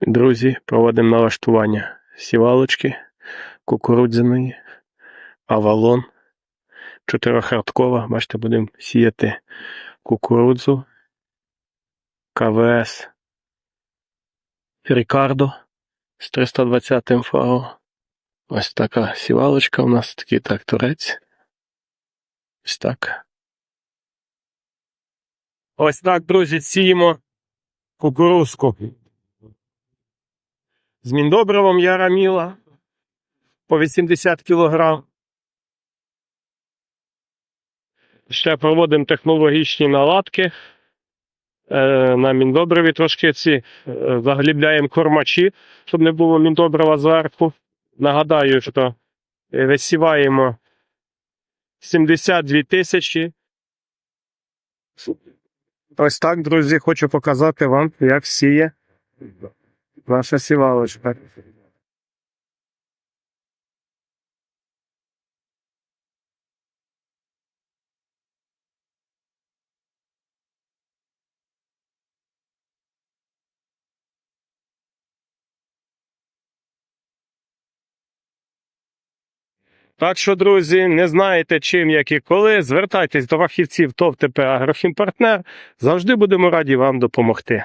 Друзі, проводимо налаштування сівалочки кукурудзяної, авалон, чотирихардкова. Бачите, будемо сіяти кукурудзу, КВС Рікардо з 320 фао. Ось така сівалочка у нас, такий тракторець. Ось так. Ось так, друзі, сіємо кукурузку. З міндобривом Яраміла по 80 кг. Ще проводимо технологічні наладки. Е, на міндобриві трошки ці е, заглібляємо кормачі, щоб не було міндобрива зверху. Нагадаю, що висіваємо 72 тисячі. Ось так, друзі, хочу показати вам, як сіє наша сівалочка. Так що, друзі, не знаєте чим, як і коли, звертайтесь до фахівців ТОВ ТП Агрохімпартнер. Завжди будемо раді вам допомогти.